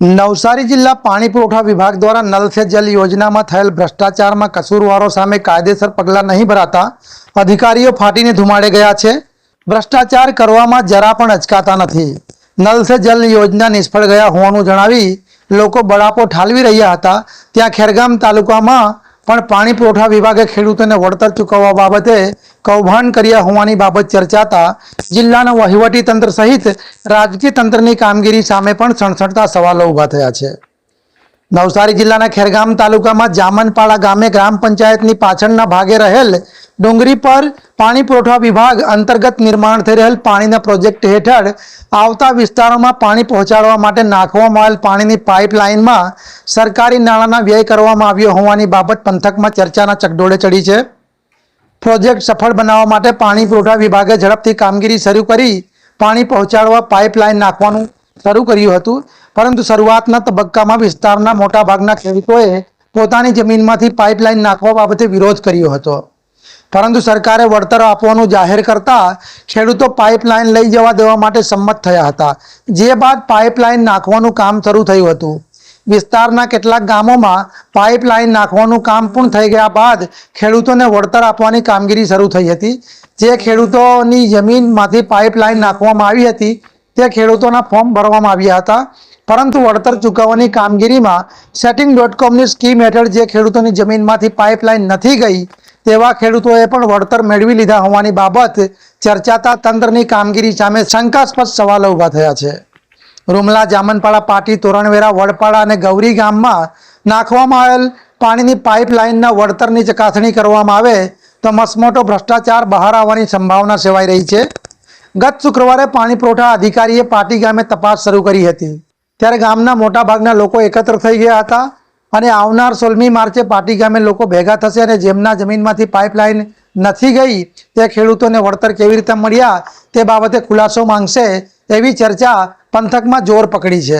નવસારી જિલ્લા પાણી પુરવઠા વિભાગ દ્વારા નલ સે જલ યોજનામાં થયેલ ભ્રષ્ટાચારમાં કસૂરવારો સામે કાયદેસર પગલાં નહીં ભરાતા અધિકારીઓ ફાટીને ધુમાડે ગયા છે. ભ્રષ્ટાચાર કરવામાં જરા પણ અચકાતા નથી. નલ સે જલ યોજના નિષ્ફળ ગયા હોવાનું જણાવી લોકો બળાપો ઠાલવી રહ્યા હતા. ત્યાં ખેરગામ તાલુકામાં પણ પાણી પુરવઠા વિભાગે ખેડૂતોને વળતર ચૂકવવા બાબતે કૌભાંડ કર્યા હોવાની બાબત ચર્ચાતા જિલ્લાના વહીવટી તંત્ર સહિત રાજકીય તંત્રની કામગીરી સામે પણ સણસણતા સવાલો ઊભા થયા છે. નવસારી જિલ્લાના ખેરગામ તાલુકામાં જામનપાડા ગામે ગ્રામ પંચાયતની પાછળના ભાગે રહેલ ડુંગરી પર પાણી પુરવઠા વિભાગ અંતર્ગત નિર્માણ થઈ રહેલ પાણીના પ્રોજેક્ટ હેઠળ આવતા વિસ્તારોમાં પાણી પહોંચાડવા માટે નાખવામાં આવેલ પાણીની પાઇપલાઇનમાં સરકારી નાણાંના વ્યય કરવામાં આવ્યો હોવાની બાબત પંથકમાં ચર્ચાના ચકડોળે ચડી છે. પ્રોજેક્ટ સફળ બનાવવા માટે પાણી પુરવઠા વિભાગે ઝડપથી કામગીરી શરૂ કરી પાણી પહોંચાડવા પાઇપલાઇન નાખવાનું શરૂ કર્યું હતું. પરંતુ શરૂઆતના તબક્કામાં વિસ્તારના મોટાભાગના ખેડૂતોએ પોતાની જમીનમાંથી પાઇપલાઇન નાખવા બાબતે વિરોધ કર્યો હતો. પરંતુ સરકારે વળતર આપવાનું જાહેર કરતા ખેડૂતો પાઇપલાઇન લઈ જવા દેવા માટે સંમત થયા હતા. જે બાદ પાઇપલાઇન નાખવાનું કામ શરૂ થયું હતું. વિસ્તારના કેટલાક ગામોમાં પાઇપલાઇન નાખવાનું કામ પૂર્ણ થઈ ગયા બાદ ખેડૂતોને વળતર આપવાની કામગીરી શરૂ થઈ હતી. જે ખેડૂતોની જમીનમાંથી પાઇપલાઇન નાખવામાં આવી હતી, તે ખેડૂતોના ફોર્મ ભરવામાં આવ્યા હતા. પરંતુ વળતર ચૂકવવાની કામગીરીમાં સેટિંગ ડોટ કોમની સ્કીમ હેઠળ જે ખેડૂતોની જમીનમાંથી પાઇપલાઇન નથી ગઈ તેવા ખેડૂતોએ પણ વળતર મેળવી લીધા હોવાની બાબત ચર્ચાતા તંત્રની કામગીરી સામે શંકાસ્પદ સવાલો ઊભા થયા છે. રૂમલા, જામનપાડા, પાટી, તોરણવેરા, વડપાડા અને ગૌરી ગામમાં નાખવામાં આવેલ પાણીની પાઇપલાઇનના વળતરની ચકાસણી કરવામાં આવે તો મસમોટો ભ્રષ્ટાચાર બહાર આવવાની સંભાવના સેવાઈ રહી છે. ગત શુક્રવારે પાણી પુરવઠા અધિકારીએ પાટી ગામે તપાસ શરૂ કરી હતી. ત્યારે ગામના મોટાભાગના લોકો એકત્ર થઈ ગયા હતા. અને આવનાર સોળમી માર્ચે પાટી ગામે લોકો ભેગા થશે અને જેમના જમીનમાંથી પાઇપલાઇન નથી ગઈ, તે ખેડૂતોને વળતર કેવી રીતે મળ્યા તે બાબતે ખુલાસો માંગશે એવી ચર્ચા પંથકમાં જોર પકડી છે.